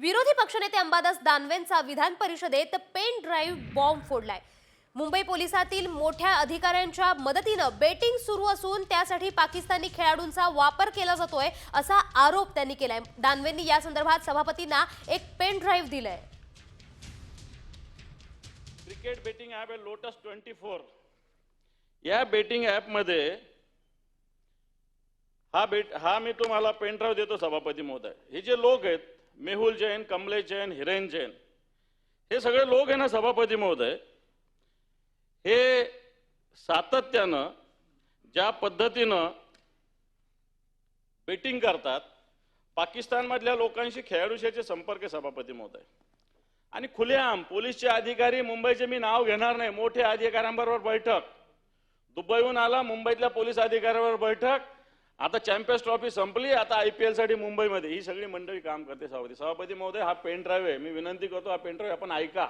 विरोधी पक्षनेते अंबादास दानवेंचा विधान परिषदेत पेन ड्राईव्ह बॉम्ब फोडलाय. मुंबई पोलिसातील मोठ्या अधिकाऱ्यांच्या मदतीनं बेटिंग सुरू असून त्यासाठी पाकिस्तानी खेळाडूंचा वापर केला जातोय असा आरोप त्यांनी केलाय. दानवेंनी या संदर्भात सभापतींना एक पेन ड्राईव्ह दिलंय. क्रिकेट बेटिंग ॲप आहे लोटस ट्वेंटी फोर. या बेटिंग ॲपमध्ये हा बेट हा मी तुम्हाला पेन ड्राईव्ह देतो सभापती महोदय. हे जे लोक आहेत मेहुल जैन कमलेश जैन हिरेन जैन हे सगळे लोक आहे ना सभापती महोदय. हे सातत्यानं ज्या पद्धतीनं बेटिंग करतात पाकिस्तानमधल्या लोकांशी खेळाडूशाचे संपर्क सभापती महोदय. आणि खुलेआम पोलीसचे अधिकारी मुंबईचे मी नाव घेणार नाही मोठ्या अधिकाऱ्यांबरोबर बैठक. दुबईहून आला मुंबईतल्या पोलीस अधिकाऱ्याबरोबर बैठक. आता चॅम्पियन्स ट्रॉफी संपली आता आय पी एलसाठी मुंबईमध्ये ही सगळी मंडळी काम करते सभापती. सभापती महोदय हा पेन ड्राईव्ह आहे. मी विनंती करतो हा पेन ड्राईव्ह आपण ऐका.